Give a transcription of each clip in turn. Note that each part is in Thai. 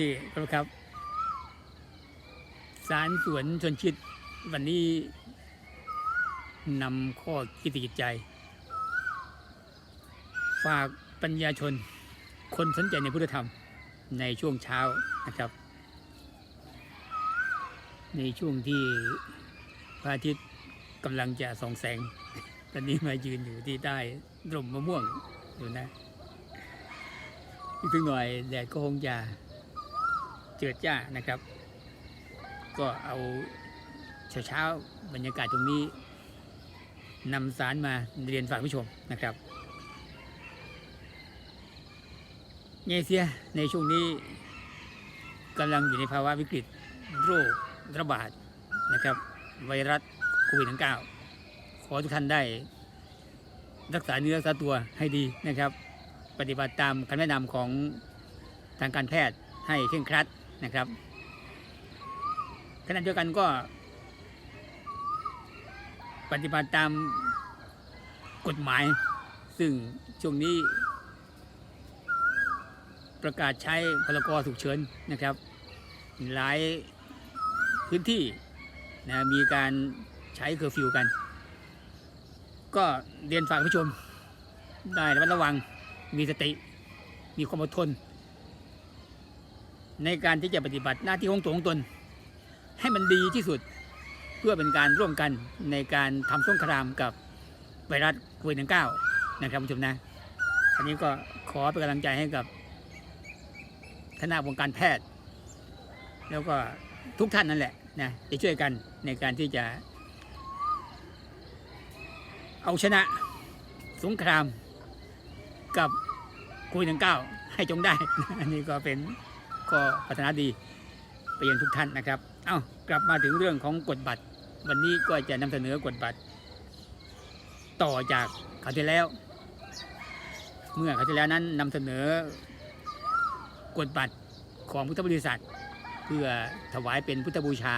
ที่คารพครับสารสวนชนชิดวันนี้นำข้อคิดจิตใจ ฝากปัญญาชน คนสนใจในพุทธธรรมในช่วงเช้านะครับ ในช่วงที่พระอาทิตย์กำลังจะส่องแสง ตอนนี้มายืนอยู่ที่ใต้ร่มมะม่วงอยู่นะอีกหน่อยแดดก็คงจะ เจิดจ้านะครับ ก็เอาเช้าเช้าบรรยากาศตรงนี้นำสารมาเรียนฝากผู้ชมนะครับเนเซียในช่วงนี้กำลังอยู่ในภาวะวิกฤตโรคระบาดนะครับ ไวรัสโควิด -19 ขอทุกท่านได้ รักษาเนื้อรักษาตัวให้ดีนะครับ ปฏิบัติตามคำแนะนำของทางการแพทย์ให้เคร่งครัด นะครับขณะเดียวกันก็ ปฏิบัติตามกฎหมาย ซึ่งช่วงนี้ ประกาศใช้พรกรฉุกเฉินนะครับ หลายพื้นที่นะมีการใช้เคอร์ฟิวกัน ก็เรียนฝากผู้ชมได้ระมัดระวังมีสติ มีความอดทน ในการที่จะปฏิบัติหน้าที่ของตัวของตน ให้มันดีที่สุดเพื่อเป็นการร่วมกันในการทำสงครามกับไวรัสโควิด -19 นะครับผู้ชมนะอันนี้ก็ขอเป็นกำลังใจให้กับคณะวงการแพทย์ แล้วก็ทุกท่านนั่นแหละนะจะช่วยกันในการที่จะ เอาชนะสงครามกับโควิด 19 ให้จงได้ อันนี้ก็เป็น ก็พัฒนาดีไปยังทุกท่านนะครับ เอา้ากลับมาถึงเรื่องของกฎบัตร วันนี้ก็จะนำเสนอกฎบัตร ต่อจากคราวที่แล้ว เมื่อคราวที่แล้วนั้นนำเสนอกฎบัตรของพุทธบริษัท เพื่อถวายเป็นพุทธบูชา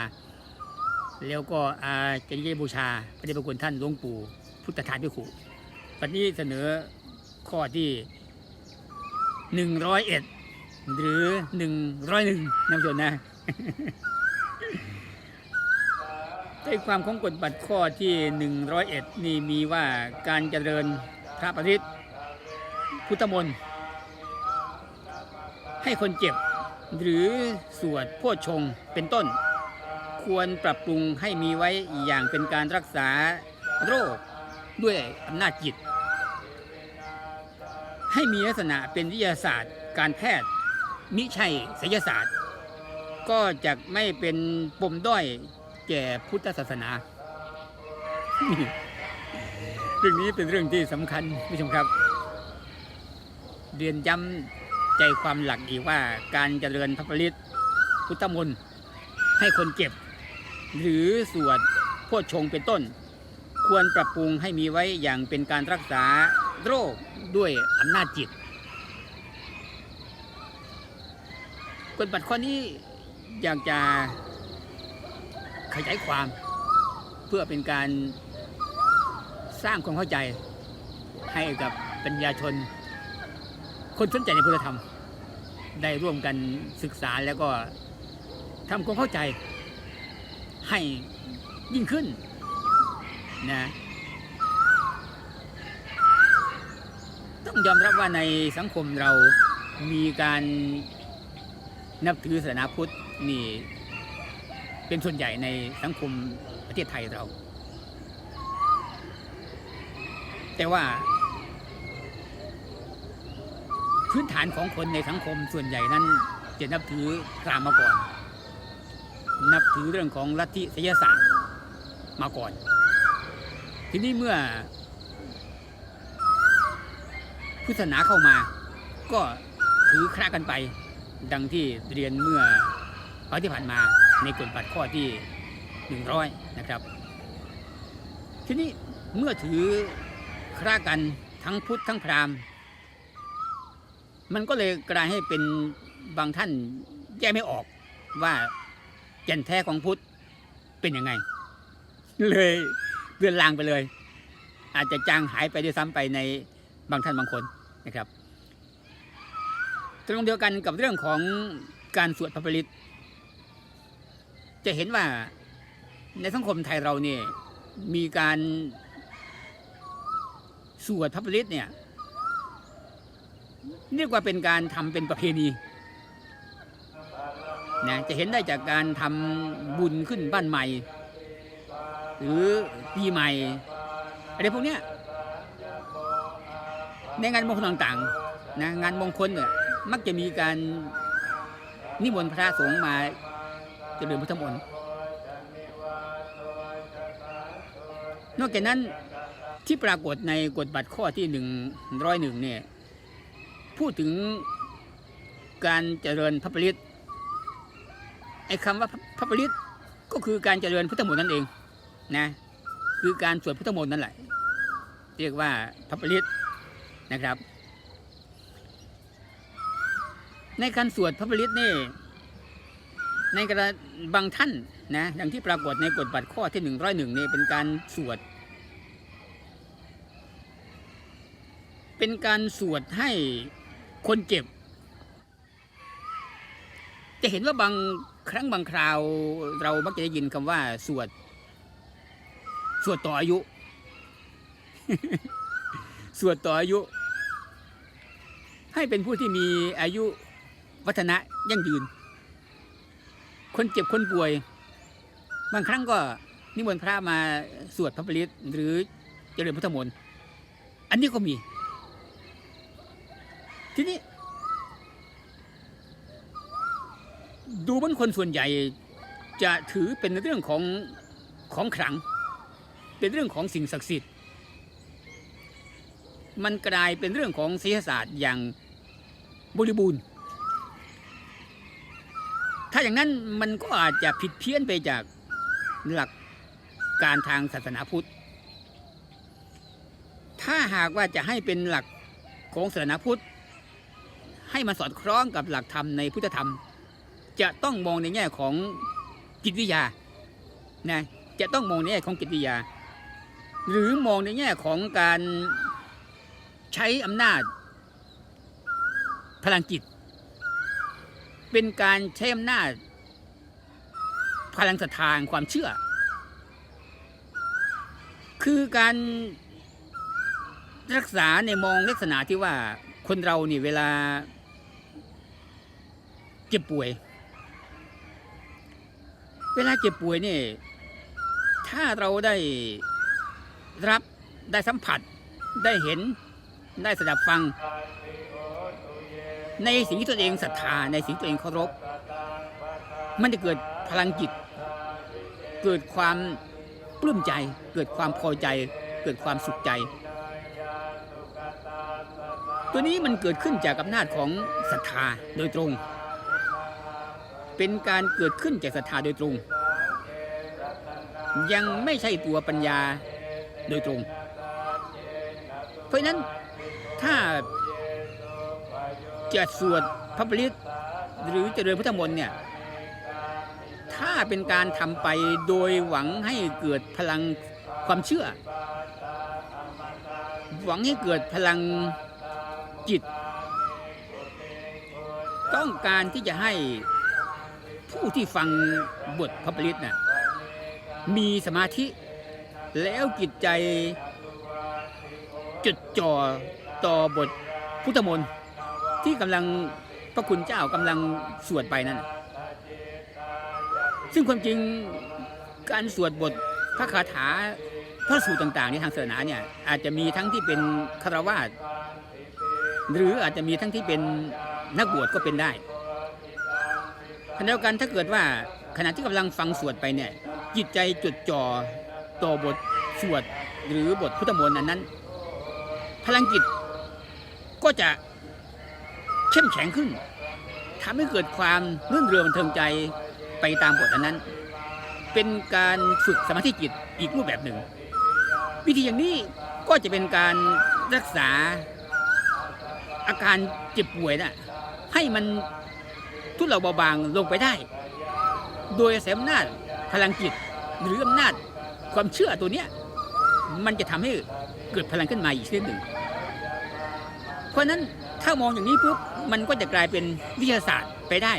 แล้วก็อาจริยบูชาพระเดชพระคุณท่านหลวงปู่พุทธทาสพิขุวันนี้เสนอข้อที่หนึ่งร้อยเอ็ด หรือหนึ่งร้อยหนึ่งนำชนนะใจความของกฎบัตรข้อที่หนึ่งร้อยเอ็ดนี่มีว่าการเจริญพระปริตพุทธมนต์ให้คนเจ็บ หรือสวดโพชงเป็นต้น ควรปรับปรุงให้มีไว้อย่างเป็นการรักษาโรคด้วยอำนาจจิต ให้มีลักษณะเป็นวิทยาศาสตร์การแพทย์ มิใช่ศิลศาสตร์ ก็จะไม่เป็นปมด้อยแก่พุทธศาสนา เรื่องนี้เป็นเรื่องที่สำคัญผู้ชมครับ เรียนย้ำใจความหลักอีกว่าการเจริญพระปริตพุทธมนต์ให้คนเจ็บ หรือสวดโพชงเป็นต้น ควรปรับปรุงให้มีไว้อย่างเป็นการรักษาโรคด้วยอำนาจจิต กฎบัตรข้อนี้อยากจะขยายความ เพื่อเป็นการสร้างความเข้าใจให้กับปัญญาชน คนสนใจในพุทธธรรม ได้ร่วมกันศึกษาแล้วก็ทำความเข้าใจให้ยิ่งขึ้นนะต้องยอมรับว่าในสังคมเรามีการ นับถือศาสนาพุทธนี่เป็นส่วนใหญ่ในสังคมประเทศไทยเรา แต่ว่า พื้นฐานของคนในสังคมส่วนใหญ่นั้นจะนับถือพราหมณ์มาก่อน นับถือเรื่องของลัทธิศิลศาสตร์มาก่อน ทีนี้เมื่อพุทธศาสนาเข้ามา ก็ถือครากันไป ดังที่เรียนเมื่อคราที่ผ่านมาในกฎบัตรข้อที่ 100 นะครับ ทีนี้เมื่อถือครากันทั้งพุทธทั้งพราหมณ์ มันก็เลยกลายให้เป็นบางท่านแยกไม่ออกว่าแก่นแท้ของพุทธเป็นยังไง เลยเลือนลางไปเลย อาจจะจางหายไปด้วยซ้ำไปในบางท่านบางคนนะครับ ตรงเดียวกันกับเรื่องของการสวดพระปริตจะเห็นว่าในสังคมไทยเราเนี่ยมีการสวดพระปริตเนี่ยเรียกว่าเป็นการทำเป็นประเพณีนะจะเห็นได้จากการทำบุญขึ้นบ้านใหม่ หรือปีใหม่อะไรพวกเนี้ยในงานมงคลต่างๆนะงานมงคลเนี่ย มักจะมีการนิมนต์พระสงฆ์มาเจริญพุทธมนต์นอกจากนั้นที่ปรากฏในกฎบัตรข้อที่หนึ่งร้อยหนึ่งเนี่ยพูดถึงการเจริญพระปริตไอ้คำว่าพระปริตก็คือการเจริญพุทธมนต์นั่นเองนะคือการสวดพุทธมนต์นั่นแหละ เรียกว่าพระปริตนะครับ ในการสวดพระปริตนี่ในกระบางท่านนะอย่างที่ปรากฏในกฎบัตรข้อที่หนึ่งร้อยหนึ่งนี่เป็นการสวด เป็นการสวดให้คนเจ็บ จะเห็นว่าบางครั้งบางคราว เรามักจะได้ยินคำว่าสวด สวดต่ออายุ สวดต่ออายุ ให้เป็นผู้ที่มีอายุ วัฒนะยั่งยืน คนเจ็บคนป่วย บางครั้งก็นิมนต์พระมาสวดพระปริตหรือเจริญพุทธมนต์อันนี้ก็มี ทีนี้ ดูเหมันคนส่วนใหญ่จะถือเป็นเรื่องของของขลัง เป็นเรื่องของสิ่งศักดิ์สิทธิ์ มันกลายเป็นเรื่องของศิลศาสตร์อย่างบริบูรณ์ ถ้าอย่างนั้นมันก็อาจจะผิดเพี้ยนไปจากหลักการทางศาสนาพุทธ ถ้าหากว่าจะให้เป็นหลักของศาสนาพุทธ ให้มันสอดคล้องกับหลักธรรมในพุทธธรรม จะต้องมองในแง่ของจิตวิทยานะจะต้องมองในแง่ของจิตวิทยา หรือมองในแง่ของการใช้อำนาจพลังจิต เป็นการใช้อำนาจพลังศรัทธาความเชื่อ คือการรักษาในมองลักษณะที่ว่าคนเรานี่เวลาเจ็บป่วย เวลาเจ็บป่วยนี่ถ้าเราได้รับได้สัมผัสได้เห็นได้สดับฟัง ในสิ่งที่ตัวเองศรัทธาในสิ่งตัวเองเคารพ มันจะเกิดพลังจิต เกิดความปลื้มใจ เกิดความพอใจ เกิดความสุขใจ ตัวนี้มันเกิดขึ้นจากอำนาจของศรัทธาโดยตรง เป็นการเกิดขึ้นจากศรัทธาโดยตรง ยังไม่ใช่ตัวปัญญาโดยตรง เพราะนั้นถ้า จะสวดพระปริตหรือเจริญพุทธมนต์เนี่ยถ้าเป็นการทำไปโดยหวังให้เกิดพลังความเชื่อ หวังให้เกิดพลังจิต ต้องการที่จะให้ผู้ที่ฟังบทพระปริตน่ะมีสมาธิ แล้วจิตใจจดจ่อต่อบทพุทธมนต์ ที่กำลังพระคุณเจ้ากำลังสวดไปนั่นซึ่งความจริงการสวดบทพระคาถาพระสูตรต่างๆในทางศาสนาเนี่ยอาจจะมีทั้งที่เป็นคารวาสหรืออาจจะมีทั้งที่เป็นนักบวชก็เป็นได้ขณะเดียวกันถ้าเกิดว่าขณะที่กำลังฟังสวดไปเนี่ยจิตใจจดจ่อต่อบทสวดหรือบทพุทธมนต์อันนั้น พลังจิตก็จะ เข้มแข็งขึ้นทำให้เกิดความรื่นเริงบันเทิงใจไปตามบทอนนั้น เป็นการฝึกสมาธิจิตอีกรูปแบบหนึ่ง วิธีอย่างนี้ก็จะเป็นการรักษาอาการเจ็บป่วยน่ะให้มันทุเลาเบาบางลงไปได้ โดยอาศัยอำนาจพลังจิตหรืออำนาจความเชื่อตัวเนี้ยมันจะทำให้เกิดพลังขึ้นมาอีกเช่นหนึ่ง เพราะนั้น ถ้ามองอย่างนี้ปุ๊บมันก็จะกลายเป็นวิทยาศาสตร์ไปได้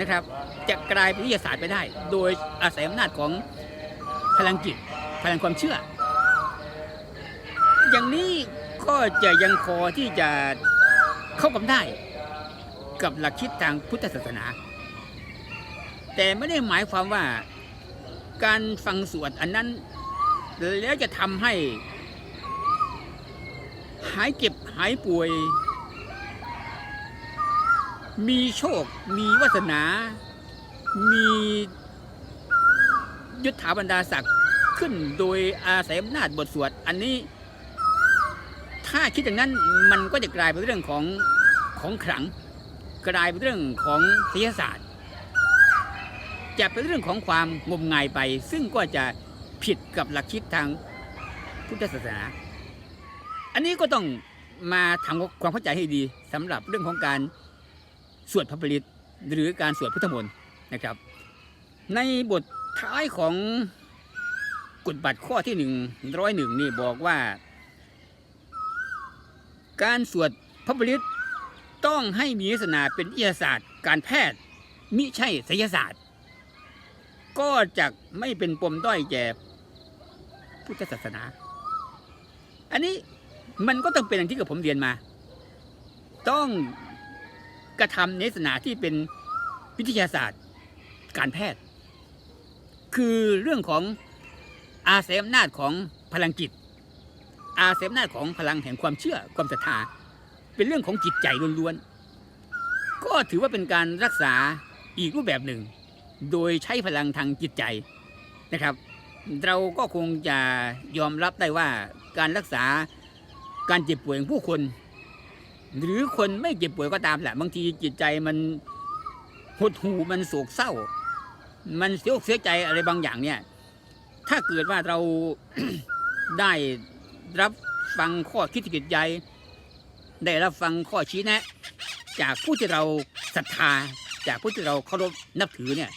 นะครับ จะกลายเป็นวิทยาศาสตร์ไปได้ โดยอาศัยอำนาจของพลังจิตพลังความเชื่อ อย่างนี้ก็จะยังพอที่จะเข้ากันได้กับหลักคิดทางพุทธศาสนา แต่ไม่ได้หมายความว่าการฟังสวดอันนั้น แล้วจะทำให้ หายเจ็บหายป่วย มีโชค มีวาสนา มียุทธาบรรดาศักดิ์ขึ้นโดยอาศัยอำนาจบทสวด อันนี้ ถ้าคิดอย่างนั้นมันก็จะกลายเป็นเรื่องของของขลัง กลายเป็นเรื่องของศิลศาสตร์ จะเป็นเรื่องของความงมงายไป ซึ่งก็จะผิดกับหลักคิดทางพุทธศาสนา อันนี้ก็ต้องมาทำความเข้าใจให้ดีสำหรับเรื่องของการสวดพระปริตหรือการสวดพุทธมนต์นะครับ ในบทท้ายของกฎบัตรข้อที่หนึ่งร้อยหนึ่งนี่บอกว่า การสวดพระปริตต้องให้มีลักษณะเป็นวิทยาศาสตร์ การแพทย์มิใช่ไสยศาสตร์ ก็จะไม่เป็นปมด้อยแก่พุทธศาสนา อันนี้ มันก็ต้องเป็นอย่างที่กับผมเรียนมา ต้องกระทำในลักษณะที่เป็นวิทยาศาสตร์การแพทย์ คือเรื่องของอาศัยอำนาจของพลังจิต อาศัยอำนาจของพลังแห่งความเชื่อความศรัทธาเป็นเรื่องของจิตใจล้วนๆก็ถือว่าเป็นการรักษาอีกรูปแบบหนึ่ง โดยใช้พลังทางจิตใจนะครับ เราก็คงจะยอมรับได้ว่าการรักษา การเจ็บป่วยของผู้คน หรือคนไม่เจ็บป่วยก็ตามแหละบางทีจิตใจมันหดหู่มันโศกเศร้า มันเสียอกเสียใจอะไรบางอย่างเนี่ย ถ้าเกิดว่าเราได้รับฟังข้อคิดจิตใจ ได้รับฟังข้อชี้แนะ จากผู้ที่เราศรัทธา จากผู้ที่เราเคารพนับถือเนี่ย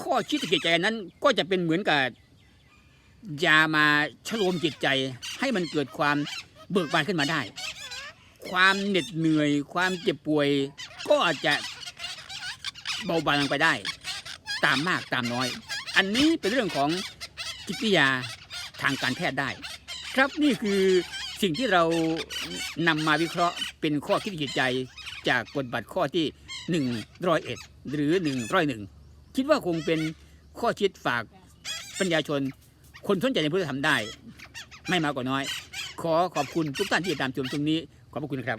ข้อคิดจิตใจนั้นก็จะเป็นเหมือนกับ ยามาชโลมจิตใจให้มันเกิดความเบิกบานขึ้นมาได้ ความเหน็ดเหนื่อย ความเจ็บป่วย ก็อาจจะเบาบางลงไปได้ ตามมากตามน้อย อันนี้เป็นเรื่องของจิตวิทยาทางการแพทย์ได้ ครับนี่คือสิ่งที่เรานำมาวิเคราะห์เป็นข้อคิดจิตใจจากกฎบัตรข้อที่1นึ่งร้อยเอ็ดหรือ1นึ่งร้อยหนึ่งคิดว่าคงเป็นข้อคิดฝากปัญญาชน คนสนใจในพุทธธรรมได้ ไม่มากกว่าน้อย ขอขอบคุณทุกท่านที่ติดตามชมตรงนี้ ขอบพระคุณครับ